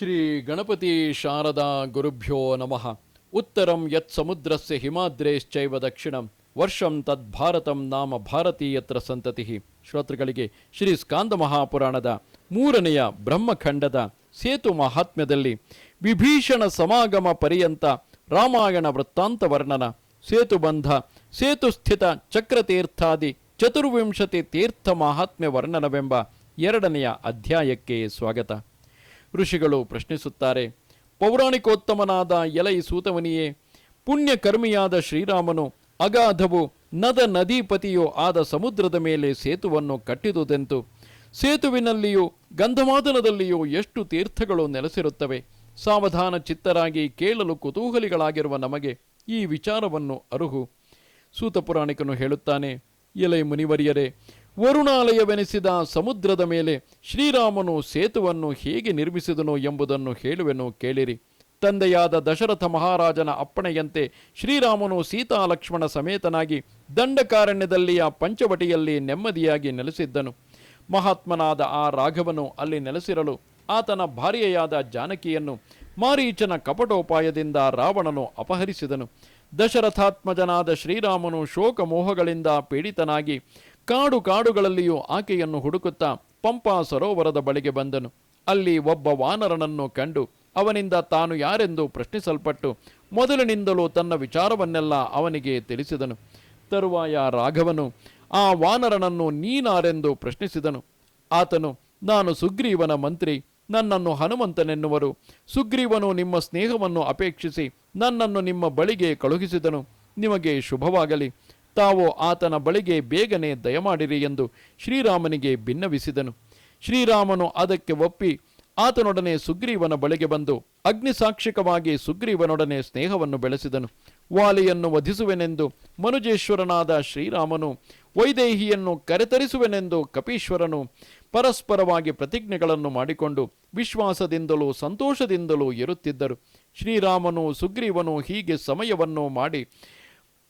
ಶ್ರೀ ಗಣಪತಿ ಶಾರದಾ ಗುರುಭ್ಯೋ ನಮಃ. ಉತ್ತರಂ ಯತ್ ಸಮುದ್ರಸ್ಯ ಹಿಮಾದ್ರೇಶ್ಚೈವ ದಕ್ಷಿಣಂ. ವರ್ಷಂ ತದ್ ಭಾರತಂ ನಾಮ ಭಾರತೀಯತ್ರ ಸಂತತಿ. ಶ್ರೋತೃಗಳಿಗೆ ಶ್ರೀ ಸ್ಕಾಂದ ಮಹಾಪುರಾಣದ ಮೂರನೆಯ ಬ್ರಹ್ಮಖಂಡದ ಸೇತು ಮಹಾತ್ಮ್ಯದಲ್ಲಿ ವಿಭೀಷಣ ಸಮಾಗಮ ಪರ್ಯಂತ ರಾಮಾಯಣ ವೃತ್ತಾಂತ ವರ್ಣನ ಸೇತುಬಂಧ ಸೇತುಸ್ಥಿತ ಚಕ್ರತೀರ್ಥಾದಿ ಚತುರ್ವಿಂಶತಿ ತೀರ್ಥ ಮಹಾತ್ಮ್ಯ ವರ್ಣನವೆಂಬ ಎರಡನೆಯ ಅಧ್ಯಾಯಕ್ಕೆ ಸ್ವಾಗತ. ಋಷಿಗಳು ಪ್ರಶ್ನಿಸುತ್ತಾರೆ, ಪೌರಾಣಿಕೋತ್ತಮನಾದ ಎಲೈ ಸೂತವನಿಯೇ ಪುಣ್ಯಕರ್ಮಿಯಾದ ಶ್ರೀರಾಮನು ಅಗಾಧವು ನದ ನದೀಪತಿಯೋ ಆದ ಸಮುದ್ರದ ಮೇಲೆ ಸೇತುವನ್ನು ಕಟ್ಟಿದುದೆಂತು. ಸೇತುವಿನಲ್ಲಿಯೂ ಗಂಧಮಾದನದಲ್ಲಿಯೂ ಎಷ್ಟು ತೀರ್ಥಗಳು ನೆಲೆಸಿರುತ್ತವೆ. ಸಾವಧಾನ ಚಿತ್ತರಾಗಿ ಕೇಳಲು ಕುತೂಹಲಿಗಳಾಗಿರುವ ನಮಗೆ ಈ ವಿಚಾರವನ್ನು ಅರುಹು. ಸೂತ ಪುರಾಣಿಕನು ಹೇಳುತ್ತಾನೆ, ಎಲೈ ಮುನಿವರಿಯರೇ ವರುಣಾಲಯವೆನಿಸಿದ ಸಮುದ್ರದ ಮೇಲೆ ಶ್ರೀರಾಮನು ಸೇತುವನ್ನು ಹೇಗೆ ನಿರ್ಮಿಸಿದನು ಎಂಬುದನ್ನು ಹೇಳುವೆನು ಕೇಳಿರಿ. ತಂದೆಯಾದ ದಶರಥ ಮಹಾರಾಜನ ಅಪ್ಪಣೆಯಂತೆ ಶ್ರೀರಾಮನು ಸೀತಾ ಲಕ್ಷ್ಮಣ ಸಮೇತನಾಗಿ ದಂಡಕಾರಣ್ಯದಲ್ಲಿಯ ಪಂಚವಟಿಯಲ್ಲಿ ನೆಮ್ಮದಿಯಾಗಿ ನೆಲೆಸಿದ್ದನು. ಮಹಾತ್ಮನಾದ ಆ ರಾಘವನು ಅಲ್ಲಿ ನೆಲೆಸಿರಲು ಆತನ ಭಾರ್ಯೆಯಾದ ಜಾನಕಿಯನ್ನು ಮಾರೀಚನ ಕಪಟೋಪಾಯದಿಂದ ರಾವಣನು ಅಪಹರಿಸಿದನು. ದಶರಥಾತ್ಮಜನಾದ ಶ್ರೀರಾಮನು ಶೋಕ ಮೋಹಗಳಿಂದ ಪೀಡಿತನಾಗಿ ಕಾಡು ಕಾಡುಗಳಲ್ಲಿಯೂ ಆಕೆಯನ್ನು ಹುಡುಕುತ್ತಾ ಪಂಪಾ ಸರೋವರದ ಬಳಿಗೆ ಬಂದನು. ಅಲ್ಲಿ ಒಬ್ಬ ವಾನರನನ್ನು ಕಂಡು ಅವನಿಂದ ತಾನು ಯಾರೆಂದು ಪ್ರಶ್ನಿಸಲ್ಪಟ್ಟು ಮೊದಲಿನಿಂದಲೂ ತನ್ನ ವಿಚಾರವನ್ನೆಲ್ಲ ಅವನಿಗೆ ತಿಳಿಸಿದನು. ತರುವಾಯ ರಾಘವನು, ಆ ವಾನರನನ್ನು ನೀನಾರೆಂದು ಪ್ರಶ್ನಿಸಿದನು. ಆತನು, ನಾನು ಸುಗ್ರೀವನ ಮಂತ್ರಿ, ನನ್ನನ್ನು ಹನುಮಂತನೆನ್ನುವರು. ಸುಗ್ರೀವನು ನಿಮ್ಮ ಸ್ನೇಹವನ್ನು ಅಪೇಕ್ಷಿಸಿ ನನ್ನನ್ನು ನಿಮ್ಮ ಬಳಿಗೆ ಕಳುಹಿಸಿದನು. ನಿಮಗೆ ಶುಭವಾಗಲಿ. ತಾವು ಆತನ ಬಳಿಗೆ ಬೇಗನೆ ದಯಮಾಡಿರಿ ಎಂದು ಶ್ರೀರಾಮನಿಗೆ ಭಿನ್ನವಿಸಿದನು ಶ್ರೀರಾಮನು ಅದಕ್ಕೆ ಒಪ್ಪಿ ಆತನೊಡನೆ ಸುಗ್ರೀವನ ಬಳಿಗೆ ಬಂದು ಅಗ್ನಿಸಾಕ್ಷಿಕವಾಗಿ ಸುಗ್ರೀವನೊಡನೆ ಸ್ನೇಹವನ್ನು ಬೆಳೆಸಿದನು. ವಾಲಿಯನ್ನು ವಧಿಸುವೆನೆಂದು ಮನುಜೇಶ್ವರನಾದ ಶ್ರೀರಾಮನು, ವೈದೇಹಿಯನ್ನು ಕರೆತರಿಸುವೆನೆಂದು ಕಪೀಶ್ವರನು ಪರಸ್ಪರವಾಗಿ ಪ್ರತಿಜ್ಞೆಗಳನ್ನು ಮಾಡಿಕೊಂಡು ವಿಶ್ವಾಸದಿಂದಲೂ ಸಂತೋಷದಿಂದಲೂ ಇರುತ್ತಿದ್ದರು. ಶ್ರೀರಾಮನು ಸುಗ್ರೀವನು ಹೀಗೆ ಸಮಯವನ್ನು ಮಾಡಿ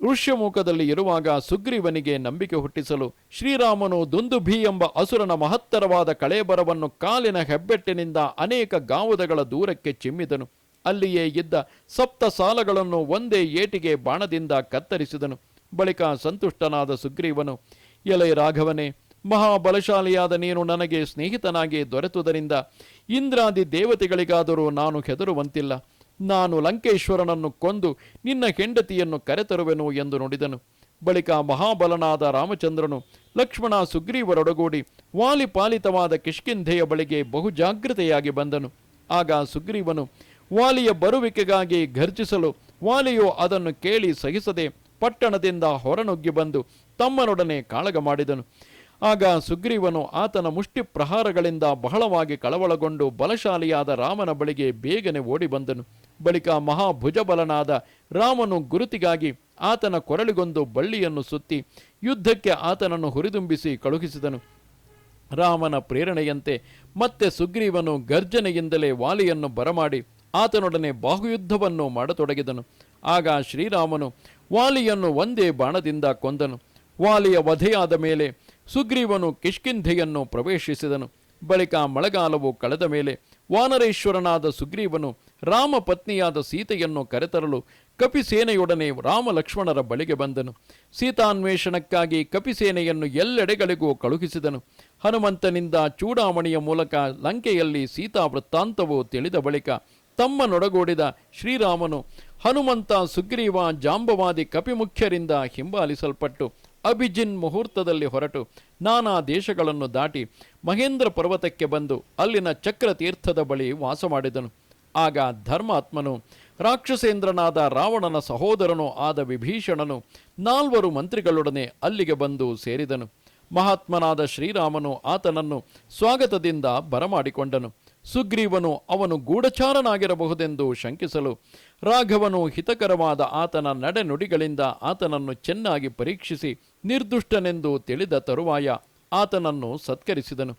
ಋಷ್ಯಮುಖದಲ್ಲಿ ಇರುವಾಗ ಸುಗ್ರೀವನಿಗೆ ನಂಬಿಕೆ ಹುಟ್ಟಿಸಲು ಶ್ರೀರಾಮನು ದುಂದುಭಿ ಎಂಬ ಅಸುರನ ಮಹತ್ತರವಾದ ಕಳೇಬರವನ್ನು ಕಾಲಿನ ಹೆಬ್ಬೆಟ್ಟಿನಿಂದ ಅನೇಕ ಗಾವುದಗಳ ದೂರಕ್ಕೆ ಚಿಮ್ಮಿದನು. ಅಲ್ಲಿಯೇ ಇದ್ದ ಸಪ್ತ ಸಾಲಗಳನ್ನು ಒಂದೇ ಏಟಿಗೆ ಬಾಣದಿಂದ ಕತ್ತರಿಸಿದನು. ಬಳಿಕ ಸಂತುಷ್ಟನಾದ ಸುಗ್ರೀವನು, ಎಲೆ ರಾಘವನೇ, ಮಹಾಬಲಶಾಲಿಯಾದ ನೀನು ನನಗೆ ಸ್ನೇಹಿತನಾಗಿ ದೊರೆತುದರಿಂದ ಇಂದ್ರಾದಿ ದೇವತೆಗಳಿಗಾದರೂ ನಾನು ಹೆದರುವಂತಿಲ್ಲ. ನಾನು ಲಂಕೇಶ್ವರನನ್ನು ಕೊಂದು ನಿನ್ನ ಹೆಂಡತಿಯನ್ನು ಕರೆತರುವೆನು ಎಂದು ನುಡಿದನು. ಬಳಿಕ ಮಹಾಬಲನಾದ ರಾಮಚಂದ್ರನು ಲಕ್ಷ್ಮಣ ಸುಗ್ರೀವರೊಡಗೂಡಿ ವಾಲಿಪಾಲಿತವಾದ ಕಿಷ್ಕಿಂಧೆಯ ಬಳಿಗೆ ಬಹು ಜಾಗೃತೆಯಾಗಿ ಬಂದನು. ಆಗ ಸುಗ್ರೀವನು ವಾಲಿಯ ಬರುವಿಕೆಗಾಗಿ ಘರ್ಜಿಸಲು ವಾಲಿಯು ಅದನ್ನು ಕೇಳಿ ಸಹಿಸದೆ ಪಟ್ಟಣದಿಂದ ಹೊರನುಗ್ಗಿ ಬಂದು ತಮ್ಮನೊಡನೆ ಕಾಳಗ ಮಾಡಿದನು. ಆಗ ಸುಗ್ರೀವನು ಆತನ ಮುಷ್ಟಿ ಪ್ರಹಾರಗಳಿಂದ ಬಹಳವಾಗಿ ಕಳವಳಗೊಂಡು ಬಲಶಾಲಿಯಾದ ರಾಮನ ಬಳಿಗೆ ಬೇಗನೆ ಓಡಿ ಬಂದನು. ಬಳಿಕ ಮಹಾಭುಜಬಲನಾದ ರಾಮನು ಗುರುತಿಗಾಗಿ ಆತನ ಕೊರಳಿಗೊಂದು ಬಳ್ಳಿಯನ್ನು ಸುತ್ತಿ ಯುದ್ಧಕ್ಕೆ ಆತನನ್ನು ಹುರಿದುಂಬಿಸಿ ಕಳುಹಿಸಿದನು. ರಾಮನ ಪ್ರೇರಣೆಯಂತೆ ಮತ್ತೆ ಸುಗ್ರೀವನು ಗರ್ಜನೆಯಿಂದಲೇ ವಾಲಿಯನ್ನು ಬರಮಾಡಿ ಆತನೊಡನೆ ಬಾಹುಯುದ್ಧವನ್ನು ಮಾಡತೊಡಗಿದನು. ಆಗ ಶ್ರೀರಾಮನು ವಾಲಿಯನ್ನು ಒಂದೇ ಬಾಣದಿಂದ ಕೊಂದನು. ವಾಲಿಯ ವಧೆಯಾದ ಮೇಲೆ ಸುಗ್ರೀವನು ಕಿಷ್ಕಿಂಧೆಯನ್ನು ಪ್ರವೇಶಿಸಿದನು. ಬಳಿಕ ಮಳೆಗಾಲವು ಕಳೆದ ಮೇಲೆ ವಾನರೇಶ್ವರನಾದ ಸುಗ್ರೀವನು ರಾಮ ಪತ್ನಿಯಾದ ಸೀತೆಯನ್ನು ಕರೆತರಲು ಕಪಿಸೇನೆಯೊಡನೆ ರಾಮ ಲಕ್ಷ್ಮಣರ ಬಳಿಗೆ ಬಂದನು. ಸೀತಾನ್ವೇಷಣಕ್ಕಾಗಿ ಕಪಿಸೇನೆಯನ್ನು ಎಲ್ಲೆಡೆಗಳಿಗೂ ಕಳುಹಿಸಿದನು. ಹನುಮಂತನಿಂದ ಚೂಡಾಮಣಿಯ ಮೂಲಕ ಲಂಕೆಯಲ್ಲಿ ಸೀತಾ ವೃತ್ತಾಂತವು ತಿಳಿದ ಬಳಿಕ ತಮ್ಮನೊಡಗೂಡಿದ ಶ್ರೀರಾಮನು ಹನುಮಂತ ಸುಗ್ರೀವ ಜಾಂಬವಾದಿ ಕಪಿಮುಖ್ಯರಿಂದ ಹಿಂಬಾಲಿಸಲ್ಪಟ್ಟು ಅಭಿಜಿನ್ ಮುಹೂರ್ತದಲ್ಲಿ ಹೊರಟು ನಾನಾ ದೇಶಗಳನ್ನು ದಾಟಿ ಮಹೇಂದ್ರ ಪರ್ವತಕ್ಕೆ ಬಂದು ಅಲ್ಲಿನ ಚಕ್ರತೀರ್ಥದ ಬಳಿ ವಾಸ ಮಾಡಿದನು. ಆಗ ಧರ್ಮಾತ್ಮನು, ರಾಕ್ಷಸೇಂದ್ರನಾದ ರಾವಣನ ಸಹೋದರನೂ ಆದ ವಿಭೀಷಣನು ನಾಲ್ವರು ಮಂತ್ರಿಗಳೊಡನೆ ಅಲ್ಲಿಗೆ ಬಂದು ಸೇರಿದನು. ಮಹಾತ್ಮನಾದ ಶ್ರೀರಾಮನು ಆತನನ್ನು ಸ್ವಾಗತದಿಂದ ಬರಮಾಡಿಕೊಂಡನು. ಸುಗ್ರೀವನು ಅವನು ಗೂಢಚಾರನಾಗಿರಬಹುದೆಂದು ಶಂಕಿಸಲು, ರಾಘವನು ಹಿತಕರವಾದ ಆತನ ನಡೆನುಡಿಗಳಿಂದ ಆತನನ್ನು ಚೆನ್ನಾಗಿ ಪರೀಕ್ಷಿಸಿ ನಿರ್ದುಷ್ಟನೆಂದು ತಿಳಿದ ತರುವಾಯ ಆತನನ್ನು ಸತ್ಕರಿಸಿದನು.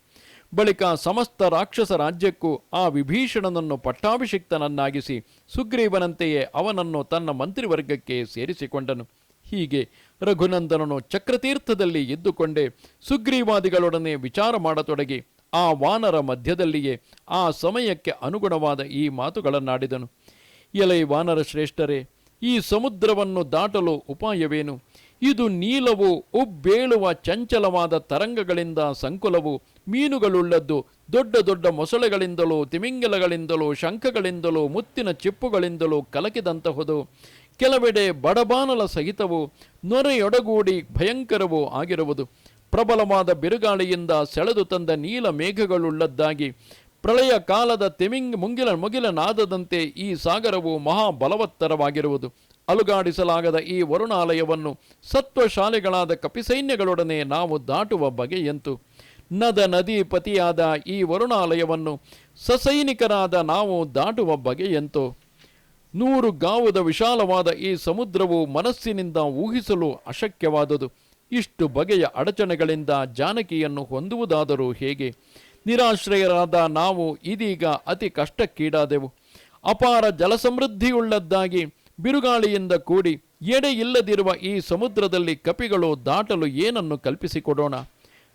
ಬಳಿಕ ಸಮಸ್ತ ರಾಕ್ಷಸ ರಾಜ್ಯಕ್ಕೂ ಆ ವಿಭೀಷಣನನ್ನು ಪಟ್ಟಾಭಿಷಿಕ್ತನನ್ನಾಗಿಸಿ ಸುಗ್ರೀವನಂತೆಯೇ ಅವನನ್ನು ತನ್ನ ಮಂತ್ರಿವರ್ಗಕ್ಕೆ ಸೇರಿಸಿಕೊಂಡನು. ಹೀಗೆ ರಘುನಂದನನು ಚಕ್ರತೀರ್ಥದಲ್ಲಿ ಇದ್ದುಕೊಂಡೇ ಸುಗ್ರೀವಾದಿಗಳೊಡನೆ ವಿಚಾರ ಮಾಡತೊಡಗಿ ಆ ವಾನರ ಮಧ್ಯದಲ್ಲಿಯೇ ಆ ಸಮಯಕ್ಕೆ ಅನುಗುಣವಾದ ಈ ಮಾತುಗಳನ್ನಾಡಿದನು. ಎಲೈ ವಾನರ ಶ್ರೇಷ್ಠರೇ, ಈ ಸಮುದ್ರವನ್ನು ದಾಟಲು ಉಪಾಯವೇನು? ಇದು ನೀಲವು, ಉಬ್ಬೇಳುವ ಚಂಚಲವಾದ ತರಂಗಗಳಿಂದ ಸಂಕುಲವು, ಮೀನುಗಳುಳ್ಳದ್ದು, ದೊಡ್ಡ ದೊಡ್ಡ ಮೊಸಳೆಗಳಿಂದಲೂ, ತಿಮಿಂಗಲಗಳಿಂದಲೂ, ಶಂಖಗಳಿಂದಲೂ, ಮುತ್ತಿನ ಚಿಪ್ಪುಗಳಿಂದಲೂ ಕಲಕಿದಂತಹುದು. ಕೆಲವೆಡೆ ಬಡಬಾನಲ ಸಹಿತವು, ನೊರೆಯೊಡಗೂಡಿ ಭಯಂಕರವೂ ಆಗಿರುವುದು. ಪ್ರಬಲವಾದ ಬಿರುಗಾಳಿಯಿಂದ ಸೆಳೆದು ತಂದ ನೀಲ ಮೇಘಗಳುಳ್ಳದ್ದಾಗಿ, ಪ್ರಳಯ ಕಾಲದ ತೆಮಿಂಗ್ ಮುಂಗಿಲ ಮುಗಿಲನಾದದಂತೆ ಈ ಸಾಗರವು ಮಹಾಬಲವತ್ತರವಾಗಿರುವುದು. ಅಲುಗಾಡಿಸಲಾಗದ ಈ ವರುಣಾಲಯವನ್ನು ಸತ್ವಶಾಲಿಗಳಾದ ಕಪಿಸೈನ್ಯಗಳೊಡನೆ ನಾವು ದಾಟುವ ಬಗೆಯಂತು ನದ ನದೀಪತಿಯಾದ ಈ ವರುಣಾಲಯವನ್ನು ಸಸೈನಿಕರಾದ ನಾವು ದಾಟುವ ಬಗೆಯಂತು ನೂರು ಗಾವುದ ವಿಶಾಲವಾದ ಈ ಸಮುದ್ರವು ಮನಸ್ಸಿನಿಂದ ಊಹಿಸಲು ಅಶಕ್ಯವಾದುದು. ಇಷ್ಟು ಬಗೆಯ ಅಡಚಣೆಗಳಿಂದ ಜಾನಕಿಯನ್ನು ಹೊಂದುವುದಾದರೂ ಹೇಗೆ? ನಿರಾಶ್ರಯರಾದ ನಾವು ಇದೀಗ ಅತಿ ಕಷ್ಟಕ್ಕೀಡಾದೆವು. ಅಪಾರ ಜಲಸಮೃದ್ಧಿಯುಳ್ಳದ್ದಾಗಿ ಬಿರುಗಾಳಿಯಿಂದ ಕೂಡಿ ಎಡೆ ಇಲ್ಲದಿರುವ ಈ ಸಮುದ್ರದಲ್ಲಿ ಕಪಿಗಳು ದಾಟಲು ಏನನ್ನು ಕಲ್ಪಿಸಿಕೊಡೋಣ?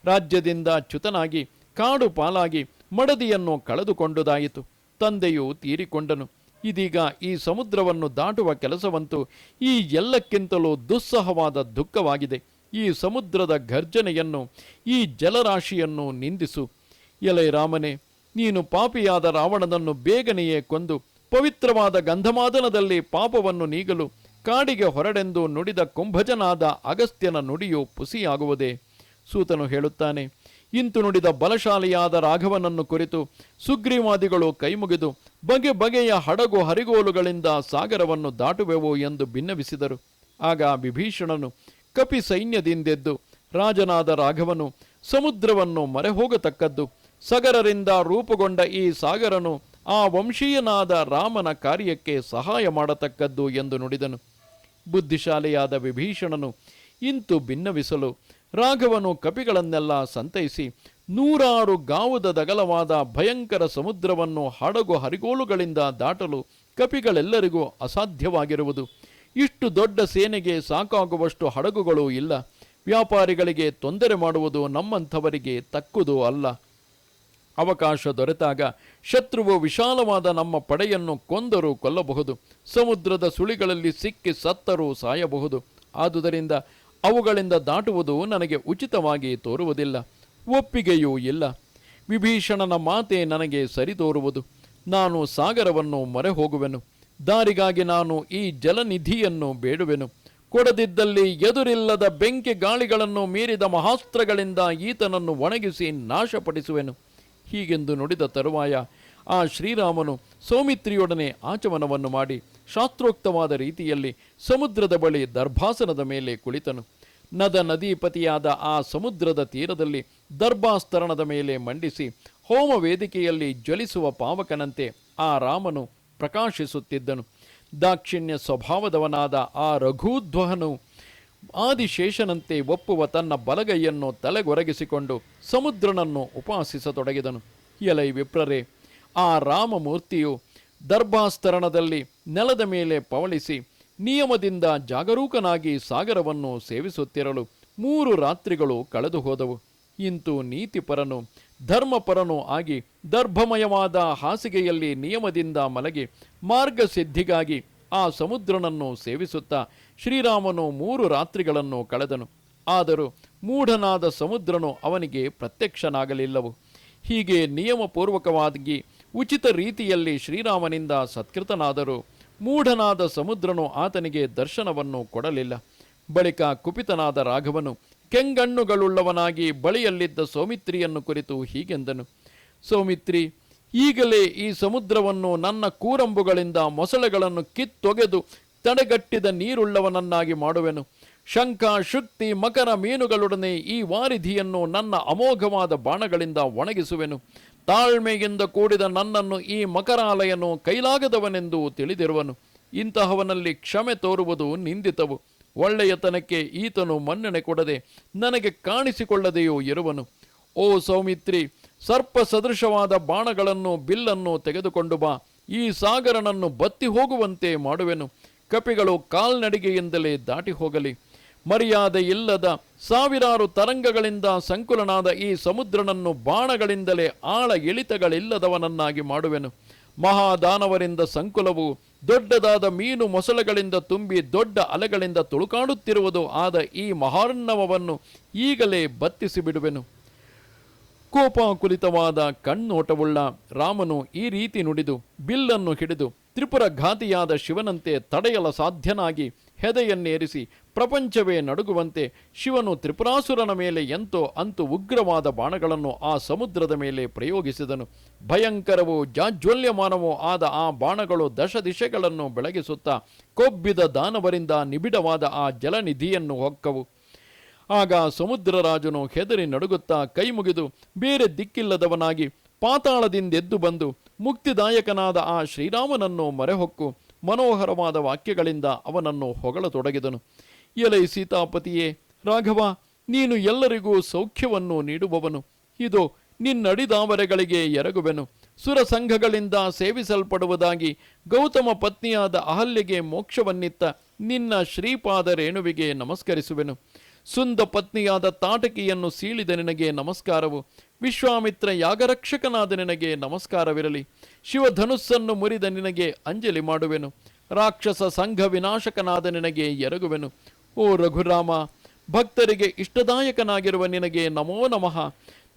ರಾಜ್ಯದಿಂದ ಚ್ಯುತನಾಗಿ, ಕಾಡು ಪಾಲಾಗಿ ಮಡದಿಯನ್ನು ಕಳೆದುಕೊಂಡುದಾಯಿತು. ತಂದೆಯು ತೀರಿಕೊಂಡನು. ಇದೀಗ ಈ ಸಮುದ್ರವನ್ನು ದಾಟುವ ಕೆಲಸವಂತೂ ಈ ಎಲ್ಲಕ್ಕಿಂತಲೂ ದುಸ್ಸಹವಾದ ದುಃಖವಾಗಿದೆ. ಈ ಸಮುದ್ರದ ಘರ್ಜನೆಯನ್ನು, ಈ ಜಲರಾಶಿಯನ್ನು ನಿಂದಿಸು. ಎಲೆ ರಾಮನೇ, ನೀನು ಪಾಪಿಯಾದ ರಾವಣನನ್ನು ಬೇಗನೆಯೇ ಕೊಂದು ಪವಿತ್ರವಾದ ಗಂಧಮಾದನದಲ್ಲಿ ಪಾಪವನ್ನು ನೀಗಲು ಕಾಡಿಗೆ ಹೊರಡೆಂದು ನುಡಿದ ಕುಂಭಜನಾದ ಅಗಸ್ತ್ಯನ ನುಡಿಯು ಪುಸಿಯಾಗುವುದೇ? ಸೂತನು ಹೇಳುತ್ತಾನೆ, ಇಂತು ನುಡಿದ ಬಲಶಾಲಿಯಾದ ರಾಘವನನ್ನು ಕುರಿತು ಸುಗ್ರೀವಾದಿಗಳು ಕೈಮುಗಿದು ಬಗೆ ಬಗೆಯ ಹಡಗು ಹರಿಗೋಲುಗಳಿಂದ ಸಾಗರವನ್ನು ದಾಟುವೆವು ಎಂದು ಭಿನ್ನವಿಸಿದರು ಆಗ ವಿಭೀಷಣನು ಕಪಿ ಸೈನ್ಯದಿಂದೆದ್ದು ರಾಜನಾದ ರಾಘವನು ಸಮುದ್ರವನ್ನು ಮರೆಹೋಗತಕ್ಕದ್ದು, ಸಗರರಿಂದ ರೂಪುಗೊಂಡ ಈ ಸಾಗರನು ಆ ವಂಶೀಯನಾದ ರಾಮನ ಕಾರ್ಯಕ್ಕೆ ಸಹಾಯ ಮಾಡತಕ್ಕದ್ದು ಎಂದು ನುಡಿದನು. ಬುದ್ಧಿಶಾಲಿಯಾದ ವಿಭೀಷಣನು ಇಂತು ಭಿನ್ನವಿಸಲು ರಾಘವನು ಕಪಿಗಳನ್ನೆಲ್ಲ ಸಂತೈಸಿ ನೂರಾರು ಗಾವುದ ದಗಲವಾದ ಭಯಂಕರ ಸಮುದ್ರವನ್ನು ಹಡಗು ಹರಿಗೋಲುಗಳಿಂದ ದಾಟಲು ಕಪಿಗಳೆಲ್ಲರಿಗೂ ಅಸಾಧ್ಯವಾಗಿರುವುದು. ಇಷ್ಟು ದೊಡ್ಡ ಸೇನೆಗೆ ಸಾಕಾಗುವಷ್ಟು ಹಡಗುಗಳು ಇಲ್ಲ. ವ್ಯಾಪಾರಿಗಳಿಗೆ ತೊಂದರೆ ಮಾಡುವುದು ನಮ್ಮಂಥವರಿಗೆ ತಕ್ಕುದು ಅಲ್ಲ. ಅವಕಾಶ ದೊರೆತಾಗ ಶತ್ರುವು ವಿಶಾಲವಾದ ನಮ್ಮ ಪಡೆಯನ್ನು ಕೊಂದರೂ ಕೊಲ್ಲಬಹುದು, ಸಮುದ್ರದ ಸುಳಿಗಳಲ್ಲಿ ಸಿಕ್ಕಿ ಸತ್ತರೂ ಸಾಯಬಹುದು. ಆದುದರಿಂದ ಅವುಗಳಿಂದ ದಾಟುವುದು ನನಗೆ ಉಚಿತವಾಗಿ ತೋರುವುದಿಲ್ಲ, ಒಪ್ಪಿಗೆಯೂ ಇಲ್ಲ. ವಿಭೀಷಣನ ಮಾತೆ ನನಗೆ ಸರಿ ತೋರುವುದು ನಾನು ಸಾಗರವನ್ನು ಮೊರೆ ಹೋಗುವೆನು ದಾರಿಗಾಗಿ ನಾನು ಈ ಜಲನಿಧಿಯನ್ನು ಬೇಡುವೆನು. ಕೊಡದಿದ್ದಲ್ಲಿ ಎದುರಿಲ್ಲದ ಬೆಂಕಿ ಗಾಳಿಗಳನ್ನು ಮೀರಿದ ಮಹಾಸ್ತ್ರಗಳಿಂದ ಈತನನ್ನು ಒಣಗಿಸಿ ನಾಶಪಡಿಸುವೆನು. ಹೀಗೆಂದು ನುಡಿದ ತರುವಾಯ ಆ ಶ್ರೀರಾಮನು ಸೌಮಿತ್ರಿಯೊಡನೆ ಆಚಮನವನ್ನು ಮಾಡಿ ಶಾಸ್ತ್ರೋಕ್ತವಾದ ರೀತಿಯಲ್ಲಿ ಸಮುದ್ರದ ಬಳಿ ದರ್ಭಾಸನದ ಮೇಲೆ ಕುಳಿತನು. ನದ ನದೀಪತಿಯಾದ ಆ ಸಮುದ್ರದ ತೀರದಲ್ಲಿ ದರ್ಭಾಸ್ತರಣದ ಮೇಲೆ ಮಂಡಿಸಿ ಹೋಮ ವೇದಿಕೆಯಲ್ಲಿ ಜ್ವಲಿಸುವ ಪಾವಕನಂತೆ ಆ ರಾಮನು ಪ್ರಕಾಶಿಸುತ್ತಿದ್ದನು. ದಾಕ್ಷಿಣ್ಯ ಸ್ವಭಾವದವನಾದ ಆ ರಘೂಧ್ವಹನು ಆದಿಶೇಷನಂತೆ ಒಪ್ಪುವ ತನ್ನ ಬಲಗೈಯನ್ನು ತಲೆಗೊರಗಿಸಿಕೊಂಡು ಸಮುದ್ರನನ್ನು ಉಪಾಸಿಸತೊಡಗಿದನು. ಎಲೈ ವಿಪ್ರರೇ, ಆ ರಾಮಮೂರ್ತಿಯು ದರ್ಭಾಸ್ತರಣದಲ್ಲಿ ನೆಲದ ಮೇಲೆ ಪವಳಿಸಿ ನಿಯಮದಿಂದ ಜಾಗರೂಕನಾಗಿ ಸಾಗರವನ್ನು ಸೇವಿಸುತ್ತಿರಲು ಮೂರು ರಾತ್ರಿಗಳು ಕಳೆದು ಹೋದವು. ಇಂತು ನೀತಿಪರನು, ಧರ್ಮಪರನು ಆಗಿ ದರ್ಭಮಯವಾದ ಹಾಸಿಗೆಯಲ್ಲಿ ನಿಯಮದಿಂದ ಮಲಗಿ ಮಾರ್ಗಸಿದ್ಧಿಗಾಗಿ ಆ ಸಮುದ್ರನನ್ನು ಸೇವಿಸುತ್ತಾ ಶ್ರೀರಾಮನು ಮೂರು ರಾತ್ರಿಗಳನ್ನು ಕಳೆದನು. ಆದರೂ ಮೂಢನಾದ ಸಮುದ್ರನು ಅವನಿಗೆ ಪ್ರತ್ಯಕ್ಷನಾಗಲಿಲ್ಲವು. ಹೀಗೆ ನಿಯಮಪೂರ್ವಕವಾಗಿ ಉಚಿತ ರೀತಿಯಲ್ಲಿ ಶ್ರೀರಾಮನಿಂದ ಸತ್ಕೃತನಾದರೂ ಮೂಢನಾದ ಸಮುದ್ರನು ಆತನಿಗೆ ದರ್ಶನವನ್ನು ಕೊಡಲಿಲ್ಲ. ಬಳಿಕ ಕುಪಿತನಾದ ರಾಘವನು ಕೆಂಗಣ್ಣುಗಳುಳ್ಳವನಾಗಿ ಬಳಿಯಲ್ಲಿದ್ದ ಸೌಮಿತ್ರಿಯನ್ನು ಕುರಿತು ಹೀಗೆಂದನು. ಸೌಮಿತ್ರಿ ಈಗಲೇ ಈ ಸಮುದ್ರವನ್ನು ನನ್ನ ಕೂರಂಬುಗಳಿಂದ ಮೊಸಳೆಗಳನ್ನು ಕಿತ್ತೊಗೆದು ತಡೆಗಟ್ಟಿದ ನೀರುಳ್ಳವನನ್ನಾಗಿ ಮಾಡುವೆನು. ಶಂಖ, ಶುಕ್ತಿ, ಮಕರ ಮೀನುಗಳೊಡನೆ ಈ ವಾರಿಧಿಯನ್ನು ನನ್ನ ಅಮೋಘವಾದ ಬಾಣಗಳಿಂದ ಒಣಗಿಸುವೆನು. ತಾಳ್ಮೆಯಿಂದ ಕೂಡಿದ ನನ್ನನ್ನು ಈ ಮಕರಾಲಯನು ಕೈಲಾಗದವನೆಂದು ತಿಳಿದಿರುವನು. ಇಂತಹವನಲ್ಲಿ ಕ್ಷಮೆ ತೋರುವುದು ನಿಂದಿತವು. ಒಳ್ಳೆಯತನಕ್ಕೆ ಈತನು ಮನ್ನಣೆ ಕೊಡದೆ ನನಗೆ ಕಾಣಿಸಿಕೊಳ್ಳದೆಯೂ ಇರುವನು. ಓ ಸೌಮಿತ್ರಿ ಸರ್ಪ ಸದೃಶವಾದ ಬಾಣಗಳನ್ನು, ಬಿಲ್ಲನ್ನು ತೆಗೆದುಕೊಂಡು ಬಾ. ಈ ಸಾಗರನನ್ನು ಬತ್ತಿ ಹೋಗುವಂತೆ ಮಾಡುವೆನು. ಕಪಿಗಳು ಕಾಲ್ನಡಿಗೆಯಿಂದಲೇ ದಾಟಿ ಹೋಗಲಿ. ಮರ್ಯಾದೆ ಇಲ್ಲದ ಸಾವಿರಾರು ತರಂಗಗಳಿಂದ ಸಂಕುಲನಾದ ಈ ಸಮುದ್ರನನ್ನು ಬಾಣಗಳಿಂದಲೇ ಆಳ ಇಳಿತಗಳಿಲ್ಲದವನನ್ನಾಗಿ ಮಾಡುವೆನು. ಮಹಾದಾನವರಿಂದ ಸಂಕುಲವು ದೊಡ್ಡದಾದ ಮೀನು ಮೊಸಳೆಗಳಿಂದ ತುಂಬಿ ದೊಡ್ಡ ಅಲೆಗಳಿಂದ ತುಳುಕಾಡುತ್ತಿರುವುದು ಆದ ಈ ಮಹಾರ್ಣವವನ್ನು ಈಗಲೇ ಬತ್ತಿಸಿ ಬಿಡುವೆನು ಕೋಪಾಕುಲಿತವಾದ ಕಣ್ಣೋಟವುಳ್ಳ ರಾಮನು ಈ ರೀತಿ ನುಡಿದು ಬಿಲ್ಲನ್ನು ಹಿಡಿದು ತ್ರಿಪುರ ಘಾತಿಯಾದ ಶಿವನಂತೆ ತಡೆಯಲ ಸಾಧ್ಯನಾಗಿ ಹೆದೆಯನ್ನೇರಿಸಿ ಪ್ರಪಂಚವೇ ನಡುಗುವಂತೆ ಶಿವನು ತ್ರಿಪುರಾಸುರನ ಮೇಲೆ ಎಂತೋ ಅಂತೂ ಉಗ್ರವಾದ ಬಾಣಗಳನ್ನು ಆ ಸಮುದ್ರದ ಮೇಲೆ ಪ್ರಯೋಗಿಸಿದನು. ಭಯಂಕರವೂ ಜಾಜ್ವಲ್ಯಮಾನವೂ ಆದ ಆ ಬಾಣಗಳು ದಶ ದಿಶೆಗಳನ್ನು ಬೆಳಗಿಸುತ್ತಾ ಕೊಬ್ಬಿದ ದಾನವರಿಂದ ನಿಬಿಡವಾದ ಆ ಜಲನಿಧಿಯನ್ನು ಹೊಕ್ಕವು. ಆಗ ಸಮುದ್ರರಾಜನು ಹೆದರಿ ನಡುಗುತ್ತಾ ಕೈ ಮುಗಿದು ಬೇರೆ ದಿಕ್ಕಿಲ್ಲದವನಾಗಿ ಪಾತಾಳದಿಂದೆದ್ದು ಬಂದು ಮುಕ್ತಿದಾಯಕನಾದ ಆ ಶ್ರೀರಾಮನನ್ನು ಮರೆಹೊಕ್ಕು ಮನೋಹರವಾದ ವಾಕ್ಯಗಳಿಂದ ಅವನನ್ನು ಹೊಗಳತೊಡಗಿದನು. ಎಲೈ ಸೀತಾಪತಿಯೇ, ರಾಘವ, ನೀನು ಎಲ್ಲರಿಗೂ ಸೌಖ್ಯವನ್ನು ನೀಡುವವನು. ಇದು, ನಿನ್ನಡಿದಾವರೆಗಳಿಗೆ ಎರಗುವೆನು. ಸುರಸಂಘಗಳಿಂದ ಸೇವಿಸಲ್ಪಡುವುದಾಗಿ ಗೌತಮ ಪತ್ನಿಯಾದ ಅಹಲ್ಯೆಗೆ ಮೋಕ್ಷವನ್ನಿತ್ತ ನಿನ್ನ ಶ್ರೀಪಾದ ರೇಣುವಿಗೆ ನಮಸ್ಕರಿಸುವೆನು. ಸುಂದ ಪತ್ನಿಯಾದ ತಾಟಕಿಯನ್ನು ಸೀಳಿದ ನಿನಗೆ ನಮಸ್ಕಾರವು. ವಿಶ್ವಾಮಿತ್ರ ಯಾಗರಕ್ಷಕನಾದ ನಿನಗೆ ನಮಸ್ಕಾರವಿರಲಿ. ಶಿವಧನುಸ್ಸನ್ನು ಮುರಿದ ನಿನಗೆ ಅಂಜಲಿ ಮಾಡುವೆನು. ರಾಕ್ಷಸ ಸಂಘ ವಿನಾಶಕನಾದ ನಿನಗೆ ಎರಗುವೆನು. ಓ ರಘುರಾಮ, ಭಕ್ತರಿಗೆ ಇಷ್ಟದಾಯಕನಾಗಿರುವ ನಿನಗೆ ನಮೋ ನಮಃ.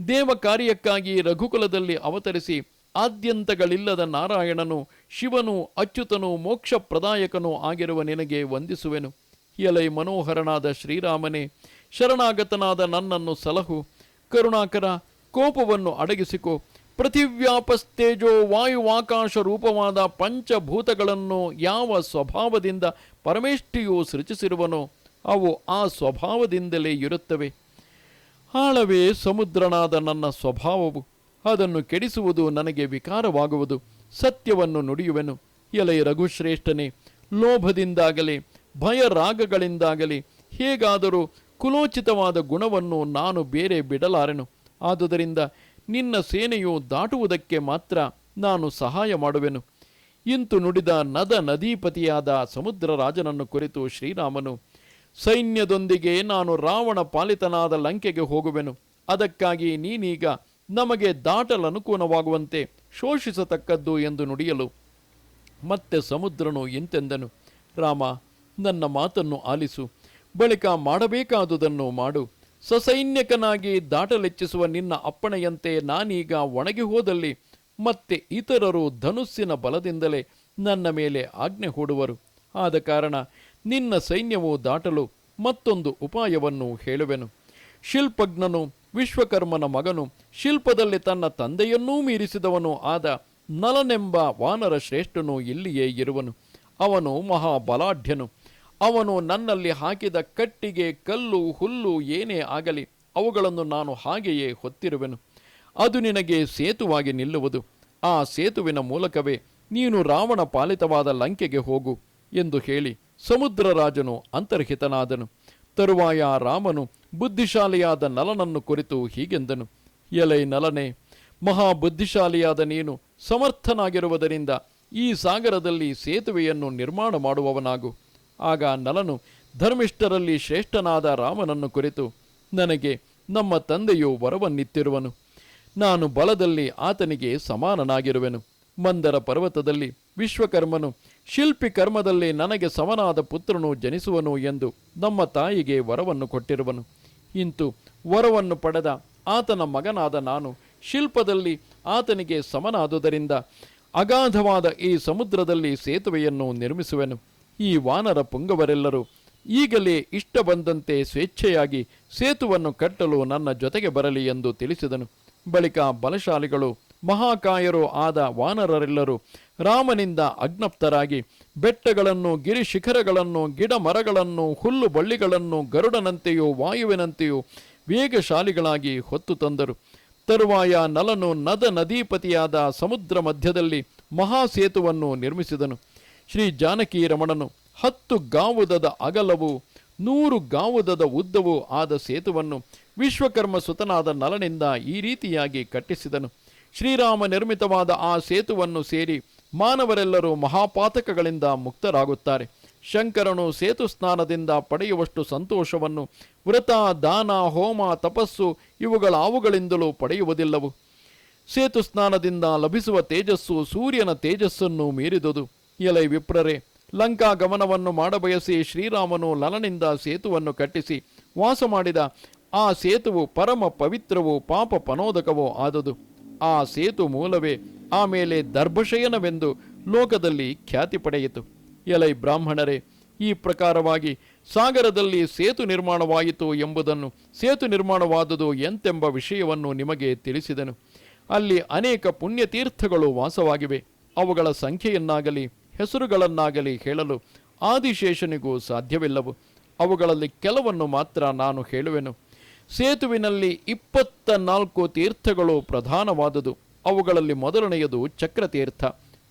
ದೇವ ಕಾರ್ಯಕ್ಕಾಗಿ ರಘುಕುಲದಲ್ಲಿ ಅವತರಿಸಿ, ಆದ್ಯಂತಗಳಿಲ್ಲದ ನಾರಾಯಣನು, ಶಿವನು, ಅಚ್ಯುತನು ಮೋಕ್ಷ ಪ್ರದಾಯಕನೂ ಆಗಿರುವ ನಿನಗೆ ವಂದಿಸುವೆನು. ಎಲೈ ಮನೋಹರನಾದ ಶ್ರೀರಾಮನೇ, ಶರಣಾಗತನಾದ ನನ್ನನ್ನು ಸಲಹು. ಕರುಣಾಕರ, ಕೋಪವನ್ನು ಅಡಗಿಸಿಕೋ. ಪೃಥಿವ್ಯಾಪಸ್ತೇಜೋ ವಾಯುವಾಕಾಶ ರೂಪವಾದ ಪಂಚಭೂತಗಳನ್ನು ಯಾವ ಸ್ವಭಾವದಿಂದ ಪರಮೇಷ್ಠಿಯು ಸೃಜಿಸಿರುವನೋ, ಅವು ಆ ಸ್ವಭಾವದಿಂದಲೇ ಇರುತ್ತವೆ. ಆಳವೇ ಸಮುದ್ರನಾದ ನನ್ನ ಸ್ವಭಾವವು, ಅದನ್ನು ಕೆಡಿಸುವುದು ನನಗೆ ವಿಕಾರವಾಗುವುದು, ಸತ್ಯವನ್ನು ನುಡಿಯುವೆನು. ಎಲೈ ರಘುಶ್ರೇಷ್ಠನೇ, ಲೋಭದಿಂದಾಗಲಿ ಭಯ ರಾಗಗಳಿಂದಾಗಲಿ ಹೇಗಾದರೂ ಕುಲೋಚಿತವಾದ ಗುಣವನ್ನು ನಾನು ಬೇರೆ ಬಿಡಲಾರೆನು. ಆದುದರಿಂದ ನಿನ್ನ ಸೇನೆಯು ದಾಟುವುದಕ್ಕೆ ಮಾತ್ರ ನಾನು ಸಹಾಯ ಮಾಡುವೆನು. ಇಂತು ನುಡಿದ ನದ ನದೀಪತಿಯಾದ ಸಮುದ್ರ ರಾಜನನ್ನು ಕುರಿತು ಶ್ರೀರಾಮನು, ಸೈನ್ಯದೊಂದಿಗೆ ನಾನು ರಾವಣ ಪಾಲಿತನಾದ ಲಂಕೆಗೆ ಹೋಗುವೆನು. ಅದಕ್ಕಾಗಿ ನೀನೀಗ ನಮಗೆ ದಾಟಲನುಕೂಲವಾಗುವಂತೆ ಶೋಷಿಸತಕ್ಕದ್ದು ಎಂದು ನುಡಿಯಲು. ಮತ್ತೆ ಸಮುದ್ರನು ಇಂತೆಂದನು, ರಾಮ ನನ್ನ ಮಾತನ್ನು ಆಲಿಸು. ಬಳಿಕ ಮಾಡಬೇಕಾದುದನ್ನು ಮಾಡು. ಸಸೈನ್ಯಕನಾಗಿ ದಾಟಲೆಚ್ಚಿಸುವ ನಿನ್ನ ಅಪ್ಪಣೆಯಂತೆ ನಾನೀಗ ಒಣಗಿ ಹೋದಲ್ಲಿ, ಮತ್ತೆ ಇತರರು ಧನುಸ್ಸಿನ ಬಲದಿಂದಲೇ ನನ್ನ ಮೇಲೆ ಆಜ್ಞೆ ಹೂಡುವರು. ಆದ ಕಾರಣ ನಿನ್ನ ಸೈನ್ಯವು ದಾಟಲು ಮತ್ತೊಂದು ಉಪಾಯವನ್ನು ಹೇಳುವೆನು. ಶಿಲ್ಪಜ್ಞನು ವಿಶ್ವಕರ್ಮನ ಮಗನು, ಶಿಲ್ಪದಲ್ಲಿ ತನ್ನ ತಂದೆಯನ್ನೂ ಮೀರಿಸಿದವನು ಆದ ನಲನೆಂಬ ವಾನರ ಶ್ರೇಷ್ಠನು ಇಲ್ಲಿಯೇ ಇರುವನು. ಅವನು ಮಹಾಬಲಾಢ್ಯನು. ಅವನು ನನ್ನಲ್ಲಿ ಹಾಕಿದ ಕಟ್ಟಿಗೆ, ಕಲ್ಲು, ಹುಲ್ಲು ಏನೇ ಆಗಲಿ, ಅವುಗಳನ್ನು ನಾನು ಹಾಗೆಯೇ ಹೊತ್ತಿರುವೆನು. ಅದು ನಿನಗೆ ಸೇತುವಾಗಿ ನಿಲ್ಲುವುದು. ಆ ಸೇತುವಿನ ಮೂಲಕವೇ ನೀನು ರಾವಣ ಪಾಲಿತವಾದ ಲಂಕೆಗೆ ಹೋಗು ಎಂದು ಹೇಳಿ ಸಮುದ್ರ ರಾಜನು ಅಂತರ್ಹಿತನಾದನು. ತರುವಾಯ ರಾಮನು ಬುದ್ಧಿಶಾಲಿಯಾದ ನಲನನ್ನು ಕುರಿತು ಹೀಗೆಂದನು. ಎಲೈ ನಲನೆ, ಮಹಾಬುದ್ಧಿಶಾಲಿಯಾದ ನೀನು ಸಮರ್ಥನಾಗಿರುವುದರಿಂದ ಈ ಸಾಗರದಲ್ಲಿ ಸೇತುವೆಯನ್ನು ನಿರ್ಮಾಣ ಮಾಡುವವನಾಗು. ಆಗ ನಲನು, ಧರ್ಮಿಷ್ಠರಲ್ಲಿ ಶ್ರೇಷ್ಠನಾದ ರಾಮನನ್ನು ಕುರಿತು ನನಗೆ ನಮ್ಮ ತಂದೆಯು ವರವನ್ನಿತ್ತಿರುವನು. ನಾನು ಬಲದಲ್ಲಿ ಆತನಿಗೆ ಸಮಾನನಾಗಿರುವೆನು. ಮಂದರ ಪರ್ವತದಲ್ಲಿ ವಿಶ್ವಕರ್ಮನು, ಶಿಲ್ಪಿ ಕರ್ಮದಲ್ಲಿ ನನಗೆ ಸಮನಾದ ಪುತ್ರನು ಜನಿಸುವನು ಎಂದು ನಮ್ಮ ತಾಯಿಗೆ ವರವನ್ನು ಕೊಟ್ಟಿರುವನು. ಇಂತು ವರವನ್ನು ಪಡೆದ ಆತನ ಮಗನಾದ ನಾನು ಶಿಲ್ಪದಲ್ಲಿ ಆತನಿಗೆ ಸಮನಾದುದರಿಂದ ಅಗಾಧವಾದ ಈ ಸಮುದ್ರದಲ್ಲಿ ಸೇತುವೆಯನ್ನು ನಿರ್ಮಿಸುವೆನು. ಈ ವಾನರ ಪುಂಗವರೆಲ್ಲರೂ ಈಗಲೇ ಇಷ್ಟ ಬಂದಂತೆ ಸ್ವೇಚ್ಛೆಯಾಗಿ ಸೇತುವನ್ನು ಕಟ್ಟಲು ನನ್ನ ಜೊತೆಗೆ ಬರಲಿ ಎಂದು ತಿಳಿಸಿದನು. ಬಳಿಕ ಬಲಶಾಲಿಗಳು, ಮಹಾಕಾಯರು ಆದ ವಾನರರೆಲ್ಲರೂ ರಾಮನಿಂದ ಅಜ್ಞಪ್ತರಾಗಿ ಬೆಟ್ಟಗಳನ್ನು, ಗಿರಿ ಶಿಖರಗಳನ್ನು, ಗಿಡ ಮರಗಳನ್ನು, ಹುಲ್ಲು ಬಳ್ಳಿಗಳನ್ನು, ಗರುಡನಂತೆಯೂ ವಾಯುವಿನಂತೆಯೂ ವೇಗಶಾಲಿಗಳಾಗಿ ಹೊತ್ತು ತಂದರು. ತರುವಾಯ ನಲನು ನದ ನದೀಪತಿಯಾದ ಸಮುದ್ರ ಮಧ್ಯದಲ್ಲಿ ಮಹಾಸೇತುವನ್ನು ನಿರ್ಮಿಸಿದನು. ಶ್ರೀ ಜಾನಕಿ ರಮಣನು ಹತ್ತು ಗಾವುದದ ಅಗಲವು ನೂರು ಗಾವುದದ ಉದ್ದವೂ ಆದ ಸೇತುವನ್ನು ವಿಶ್ವಕರ್ಮ ಸುತನಾದ ನಲನಿಂದ ಈ ರೀತಿಯಾಗಿ ಕಟ್ಟಿಸಿದನು. ಶ್ರೀರಾಮ ನಿರ್ಮಿತವಾದ ಆ ಸೇತುವನ್ನು ಸೇರಿ ಮಾನವರೆಲ್ಲರೂ ಮಹಾಪಾತಕಗಳಿಂದ ಮುಕ್ತರಾಗುತ್ತಾರೆ. ಶಂಕರನು ಸೇತು ಸ್ನಾನದಿಂದ ಪಡೆಯುವಷ್ಟು ಸಂತೋಷವನ್ನು ವ್ರತ, ದಾನ, ಹೋಮ, ತಪಸ್ಸು ಇವುಗಳಾವುಗಳಿಂದಲೂ ಪಡೆಯುವುದಿಲ್ಲವು. ಸೇತು ಸ್ನಾನದಿಂದ ಲಭಿಸುವ ತೇಜಸ್ಸು ಸೂರ್ಯನ ತೇಜಸ್ಸನ್ನು ಮೀರಿದುದು. ಎಲೈ ವಿಪ್ರರೆ, ಲಂಕಾ ಗಮನವನ್ನು ಮಾಡಬಯಸಿ ಶ್ರೀರಾಮನು ಲಲನಿಂದ ಸೇತುವನ್ನು ಕಟ್ಟಿಸಿ ವಾಸ ಮಾಡಿದ ಆ ಸೇತುವು ಪರಮ ಪವಿತ್ರವೂ ಪಾಪ ಪನೋದಕವೋ ಆದುದು. ಆ ಸೇತು ಮೂಲವೇ ಆಮೇಲೆ ದರ್ಭಶಯನವೆಂದು ಲೋಕದಲ್ಲಿ ಖ್ಯಾತಿ ಪಡೆಯಿತು. ಎಲೈ ಬ್ರಾಹ್ಮಣರೇ, ಈ ಪ್ರಕಾರವಾಗಿ ಸಾಗರದಲ್ಲಿ ಸೇತು ನಿರ್ಮಾಣವಾಯಿತು ಎಂಬುದನ್ನು, ಸೇತು ನಿರ್ಮಾಣವಾದುದು ಎಂತೆಂಬ ವಿಷಯವನ್ನು ನಿಮಗೆ ತಿಳಿಸಿದನು. ಅಲ್ಲಿ ಅನೇಕ ಪುಣ್ಯತೀರ್ಥಗಳು ವಾಸವಾಗಿವೆ. ಅವುಗಳ ಸಂಖ್ಯೆಯನ್ನಾಗಲಿ ಹೆಸರುಗಳನ್ನಾಗಲಿ ಹೇಳಲು ಆದಿಶೇಷನಿಗೂ ಸಾಧ್ಯವಿಲ್ಲವು. ಅವುಗಳಲ್ಲಿ ಕೆಲವನ್ನು ಮಾತ್ರ ನಾನು ಹೇಳುವೆನು. ಸೇತುವಿನಲ್ಲಿ ಇಪ್ಪತ್ತ ನಾಲ್ಕು ತೀರ್ಥಗಳು ಪ್ರಧಾನವಾದುದು. ಅವುಗಳಲ್ಲಿ ಮೊದಲನೆಯದು ಚಕ್ರತೀರ್ಥ.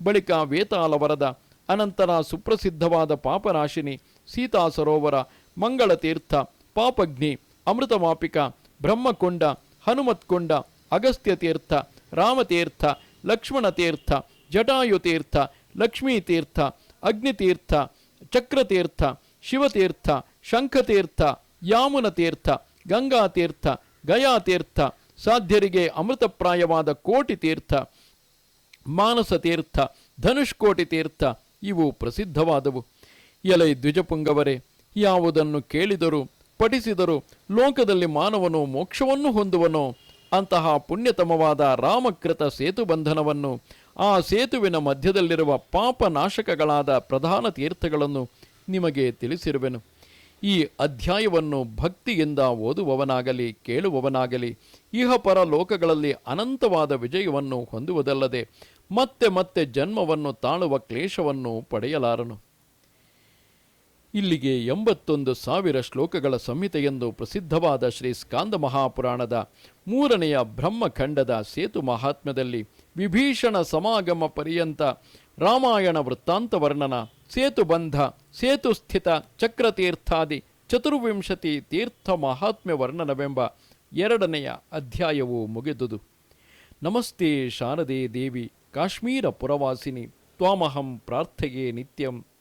ಬಳಿಕ ವೇತಾಲವರದ ಅನಂತರ ಸುಪ್ರಸಿದ್ಧವಾದ ಪಾಪನಾಶಿನಿ ಸೀತಾ ಸರೋವರ ಮಂಗಳತೀರ್ಥ ಪಾಪಗ್ನಿ ಅಮೃತಮಾಪಿಕ, ಬ್ರಹ್ಮಕೊಂಡ, ಹನುಮತ್ಕೊಂಡ ಅಗಸ್ತ್ಯ ತೀರ್ಥ ರಾಮತೀರ್ಥ ಲಕ್ಷ್ಮಣ ತೀರ್ಥ ಜಟಾಯುತೀರ್ಥ ಲಕ್ಷ್ಮೀತೀರ್ಥ ಅಗ್ನಿತೀರ್ಥ ಚಕ್ರತೀರ್ಥ ಶಿವತೀರ್ಥ ಶಂಖತೀರ್ಥ ಯಾಮುನ ತೀರ್ಥ ಗಂಗಾತೀರ್ಥ ಗಯಾತೀರ್ಥ ಸಾಧ್ಯರಿಗೆ ಅಮೃತಪ್ರಾಯವಾದ ಕೋಟಿ ತೀರ್ಥ, ಮಾನಸ ತೀರ್ಥ ಧನುಷ್ಕೋಟಿ ತೀರ್ಥ, ಇವು ಪ್ರಸಿದ್ಧವಾದವು. ಎಲೈ ದ್ವಿಜಪುಂಗವರೇ, ಯಾವುದನ್ನು ಕೇಳಿದರೂ, ಪಠಿಸಿದರೂ, ಲೋಕದಲ್ಲಿ ಮಾನವನು ಮೋಕ್ಷವನ್ನು ಹೊಂದುವನೋ, ಅಂತಹ ಪುಣ್ಯತಮವಾದ ರಾಮಕೃತ ಸೇತುಬಂಧನವನ್ನು ಆ ಸೇತುವಿನ ಮಧ್ಯದಲ್ಲಿರುವ ಪಾಪನಾಶಕಗಳಾದ ಪ್ರಧಾನ ತೀರ್ಥಗಳನ್ನು ನಿಮಗೆ ತಿಳಿಸಿರುವೆನು. ಈ ಅಧ್ಯಾಯವನ್ನು ಭಕ್ತಿಯಿಂದ ಓದುವವನಾಗಲಿ, ಕೇಳುವವನಾಗಲಿ ಇಹಪರ ಲೋಕಗಳಲ್ಲಿ ಅನಂತವಾದ ವಿಜಯವನ್ನು ಹೊಂದುವುದಲ್ಲದೆ ಮತ್ತೆ ಮತ್ತೆ ಜನ್ಮವನ್ನು ತಾಳುವ ಕ್ಲೇಶವನ್ನು ಪಡೆಯಲಾರನು. ಇಲ್ಲಿಗೆ ಎಂಬತ್ತೊಂದು ಸಾವಿರ ಶ್ಲೋಕಗಳ ಸಂಹಿತೆಯೆಂದು ಪ್ರಸಿದ್ಧವಾದ ಶ್ರೀ ಸ್ಕಾಂದ ಮಹಾಪುರಾಣದ ಮೂರನೆಯ ಬ್ರಹ್ಮಖಂಡದ ಸೇತು ಮಹಾತ್ಮ್ಯದಲ್ಲಿ ವಿಭೀಷಣ ಸಮಾಗಮ ಪರ್ಯಂತ ರಾಮಾಯಣ ವೃತ್ತಾಂತ ವರ್ಣನ ಸೇತುಬಂಧ ಸೇತುಸ್ಥಿತ ಚಕ್ರತೀರ್ಥಾದಿ, ಚತುರ್ವಿಂಶತಿ ತೀರ್ಥ ಮಹಾತ್ಮ್ಯ ವರ್ಣನವೆಂಬ ಎರಡನೆಯ ಅಧ್ಯಾಯವು ಮುಗಿದುದು. ನಮಸ್ತೆ ಶಾರದೆ ದೇವಿ, ಕಾಶ್ಮೀರ ಪುರವಾಸಿನಿ, ತ್ವಾಮಹಂ ಪ್ರಾರ್ಥೆಯೇ ನಿತ್ಯಂ.